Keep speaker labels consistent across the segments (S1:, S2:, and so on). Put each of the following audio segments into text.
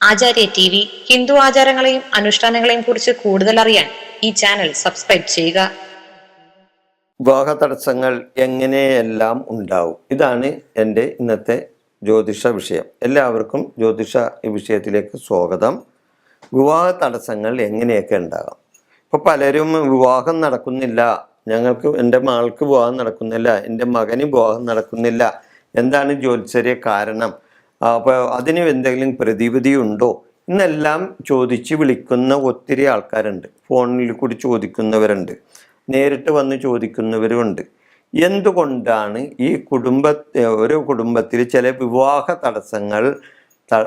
S1: ആചാര്യ T V Hindu ആചാരങ്ങളെയും അനുഷ്ഠാനങ്ങളെയും കുറിച്ച് കൂടുതൽ അറിയാൻ ഈ ചാനൽ സബ്സ്ക്രൈബ് ചെയ്യുക.
S2: വിവാഹ തടസ്സങ്ങൾ എങ്ങനെയെല്ലാം ഉണ്ടാവും? ഇതാണ് എന്റെ ഇന്നത്തെ ജ്യോതിഷ വിഷയം. എല്ലാവർക്കും ജ്യോതിഷ വിഷയത്തിലേക്ക് സ്വാഗതം. വിവാഹ തടസ്സങ്ങൾ എങ്ങനെയൊക്കെ ഉണ്ടാകാം? ഇപ്പോൾ പലരും വിവാഹം നടക്കുന്നില്ല. ഞങ്ങൾക്ക് എന്റെ മകൾക്ക് വിവാഹം നടക്കുന്നില്ല. എന്റെ മകന് വിവാഹം നടക്കുന്നില്ല. എന്താണ് ജ്യോത്സര്യ കാരണം? അപ്പോൾ അതിന് എന്തെങ്കിലും പ്രതിവിധി ഉണ്ടോ എന്നെല്ലാം ചോദിച്ച് വിളിക്കുന്ന ഒത്തിരി ആൾക്കാരുണ്ട്. ഫോണിൽ കൂടി ചോദിക്കുന്നവരുണ്ട്. നേരിട്ട് വന്ന് ചോദിക്കുന്നവരുമുണ്ട്. എന്തുകൊണ്ടാണ് ഈ കുടുംബ ഒരു കുടുംബത്തിൽ ചില വിവാഹ തടസ്സങ്ങൾ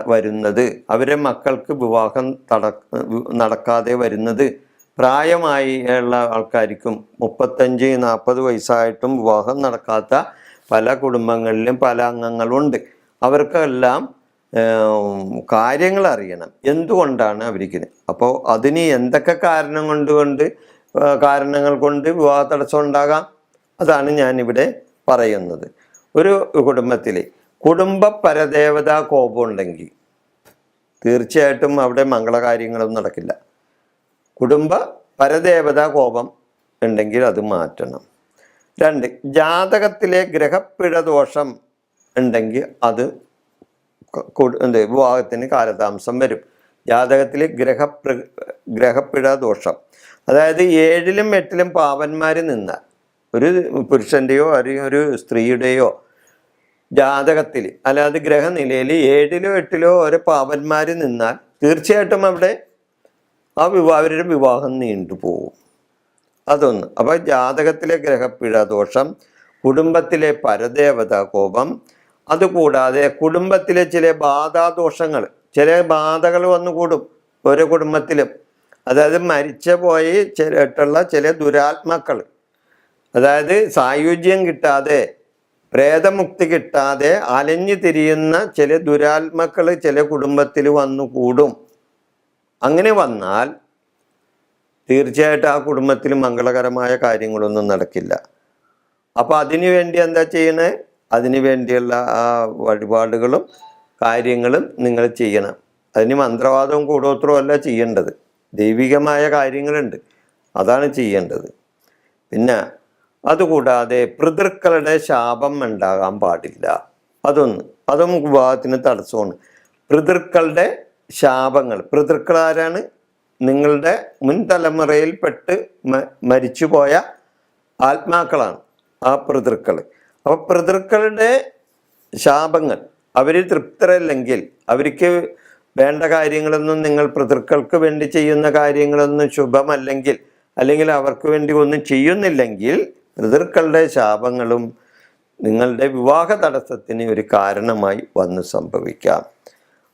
S2: വരുന്നത്? അവരെ മക്കൾക്ക് വിവാഹം തട നടക്കാതെ വരുന്നത്? പ്രായമായി ഉള്ള ആൾക്കാർക്കും മുപ്പത്തഞ്ച് നാൽപ്പത് വയസ്സായിട്ടും വിവാഹം നടക്കാത്ത പല കുടുംബങ്ങളിലും പല അംഗങ്ങളുണ്ട്. അവർക്കെല്ലാം കാര്യങ്ങൾ അറിയണം എന്തുകൊണ്ടാണ് അവർക്ക് അപ്പോൾ അതിന് എന്തൊക്കെ കാരണം കൊണ്ട് കൊണ്ട് കാരണങ്ങൾ കൊണ്ട് വിവാഹ തടസ്സം ഉണ്ടാകാം? അതാണ് ഞാനിവിടെ പറയുന്നത്. ഒരു കുടുംബത്തിൽ കുടുംബ പരദേവതാ കോപം ഉണ്ടെങ്കിൽ തീർച്ചയായിട്ടും അവിടെ മംഗളകാര്യങ്ങളൊന്നും നടക്കില്ല. കുടുംബ പരദേവതാ കോപം ഉണ്ടെങ്കിൽ അത് മാറ്റണം. രണ്ട് ജാതകത്തിലെ ഗ്രഹപ്പിഴ ദോഷം ഉണ്ടെങ്കിൽ അത് എന്ത് വിവാഹത്തിന് കാലതാമസം വരും. ജാതകത്തിൽ ഗ്രഹപ്ര ഗ്രഹപ്പിഴ ദോഷം അതായത് ഏഴിലും എട്ടിലും പാവന്മാർ നിന്നാൽ ഒരു പുരുഷന്റെയോ അല്ലെങ്കിൽ ഒരു സ്ത്രീയുടെയോ ജാതകത്തിൽ അല്ലാതെ ഗ്രഹനിലയിൽ ഏഴിലോ എട്ടിലോ ഒരു പാവന്മാർ നിന്നാൽ തീർച്ചയായിട്ടും അവിടെ ആ വിവാഹരുടെ വിവാഹം നീണ്ടുപോകും അതൊന്ന്. അപ്പോൾ ജാതകത്തിലെ ഗ്രഹപ്പിഴ ദോഷം കുടുംബത്തിലെ പരദേവതാ കോപം അതുകൂടാതെ കുടുംബത്തിലെ ചില ബാധാദോഷങ്ങൾ ചില ബാധകൾ വന്നുകൂടും ഓരോ കുടുംബത്തിലും. അതായത് മരിച്ച പോയി ചിലട്ടുള്ള ചില ദുരാത്മാക്കൾ. അതായത് സായുജ്യം കിട്ടാതെ പ്രേതമുക്തി കിട്ടാതെ അലഞ്ഞു തിരിയുന്ന ചില ദുരാത്മാക്കൾ ചില കുടുംബത്തിൽ വന്നുകൂടും. അങ്ങനെ വന്നാൽ തീർച്ചയായിട്ടും ആ കുടുംബത്തിൽ മംഗളകരമായ കാര്യങ്ങളൊന്നും നടക്കില്ല. അപ്പോൾ അതിനു വേണ്ടി എന്താ ചെയ്യണേ? അതിനു വേണ്ടിയുള്ള ആ വഴിപാടുകളും കാര്യങ്ങളും നിങ്ങൾ ചെയ്യണം. അതിന് മന്ത്രവാദവും കൂടോത്രവും അല്ല ചെയ്യേണ്ടത്. ദൈവികമായ കാര്യങ്ങളുണ്ട്. അതാണ് ചെയ്യേണ്ടത്. പിന്നെ അതുകൂടാതെ പിതൃക്കളുടെ ശാപം ഉണ്ടാകാൻ പാടില്ല. അതൊന്ന്. അതും വിവാഹത്തിന് തടസ്സമാണ്. പിതൃക്കളുടെ ശാപങ്ങൾ. പിതൃക്കൾ ആരാണ്? നിങ്ങളുടെ മുൻ തലമുറയിൽപ്പെട്ട് മരിച്ചുപോയ ആത്മാക്കളാണ് ആ പിതൃക്കൾ അപ്പോൾ പിതൃക്കളുടെ ശാപങ്ങൾ അവർ തൃപ്തരല്ലെങ്കിൽ അവർക്ക് വേണ്ട കാര്യങ്ങളൊന്നും നിങ്ങൾ പിതൃക്കൾക്ക് വേണ്ടി ചെയ്യുന്ന കാര്യങ്ങളൊന്നും ശുഭമല്ലെങ്കിൽ അല്ലെങ്കിൽ അവർക്ക് വേണ്ടി ഒന്നും ചെയ്യുന്നില്ലെങ്കിൽ പിതൃക്കളുടെ ശാപങ്ങളും നിങ്ങളുടെ വിവാഹ തടസ്സത്തിന് ഒരു കാരണമായി വന്ന് സംഭവിക്കാം.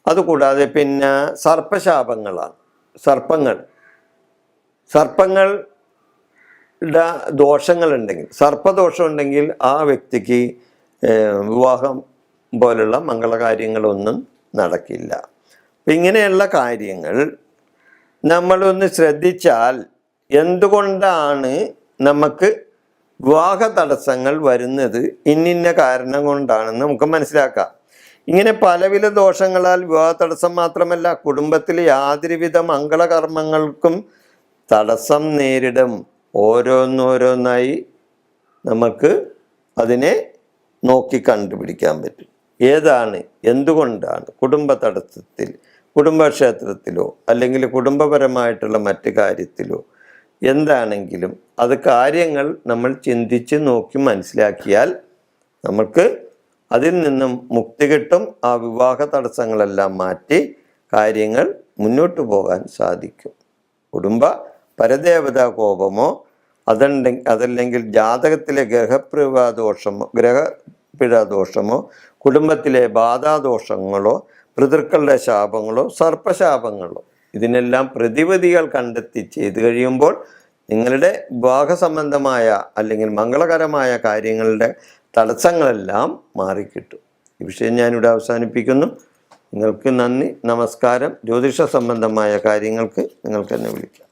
S2: അതുകൂടാതെ പിന്നെ സർപ്പശാപങ്ങളാണ്. സർപ്പങ്ങൾ സർപ്പങ്ങൾ ദോഷങ്ങളുണ്ടെങ്കിൽ സർപ്പദോഷം ഉണ്ടെങ്കിൽ ആ വ്യക്തിക്ക് വിവാഹം പോലുള്ള മംഗളകാര്യങ്ങളൊന്നും നടക്കില്ല. അപ്പം ഇങ്ങനെയുള്ള കാര്യങ്ങൾ നമ്മളൊന്ന് ശ്രദ്ധിച്ചാൽ എന്തുകൊണ്ടാണ് നമുക്ക് വിവാഹ തടസ്സങ്ങൾ വരുന്നത് ഇന്നിന്ന കാരണം കൊണ്ടാണെന്ന് നമുക്ക് മനസ്സിലാക്കാം. ഇങ്ങനെ പലവിധ ദോഷങ്ങളാൽ വിവാഹ തടസ്സം മാത്രമല്ല കുടുംബത്തിലെ യാതൊരുവിധ മംഗളകർമ്മങ്ങൾക്കും തടസ്സം നേരിടും. ഓരോന്നോരോന്നായി നമുക്ക് അതിനെ നോക്കി കണ്ടുപിടിക്കാൻ പറ്റും. ഏതാണ്? എന്തുകൊണ്ടാണ്? കുടുംബ തടസ്സത്തിൽ കുടുംബക്ഷേത്രത്തിലോ അല്ലെങ്കിൽ കുടുംബപരമായിട്ടുള്ള മറ്റു കാര്യത്തിലോ എന്താണെങ്കിലും അത് കാര്യങ്ങൾ നമ്മൾ ചിന്തിച്ച് നോക്കി മനസ്സിലാക്കിയാൽ നമുക്ക് അതിൽ നിന്നും മുക്തി കിട്ടും ആ വിവാഹ തടസ്സങ്ങളെല്ലാം മാറ്റി കാര്യങ്ങൾ മുന്നോട്ട് പോകാൻ സാധിക്കും. കുടുംബ പരദേവതാ കോപമോ അതുണ്ടെ അതല്ലെങ്കിൽ ജാതകത്തിലെ ഗ്രഹപ്രവാദോഷമോ ഗ്രഹപിഴദോഷമോ കുടുംബത്തിലെ ബാധാദോഷങ്ങളോ പിതൃക്കളുടെ ശാപങ്ങളോ സർപ്പശാപങ്ങളോ ഇതിനെല്ലാം പ്രതിവിധികൾ കണ്ടെത്തി ചെയ്തു കഴിയുമ്പോൾ നിങ്ങളുടെ വിവാഹ സംബന്ധമായ അല്ലെങ്കിൽ മംഗളകരമായ കാര്യങ്ങളുടെ തടസ്സങ്ങളെല്ലാം മാറിക്കിട്ടും. ഈ വിഷയം ഞാനിവിടെ അവസാനിപ്പിക്കുന്നു. നിങ്ങൾക്ക് നന്ദി നമസ്കാരം. ജ്യോതിഷ സംബന്ധമായ കാര്യങ്ങൾക്ക് നിങ്ങൾക്ക് എന്നെ വിളിക്കാം.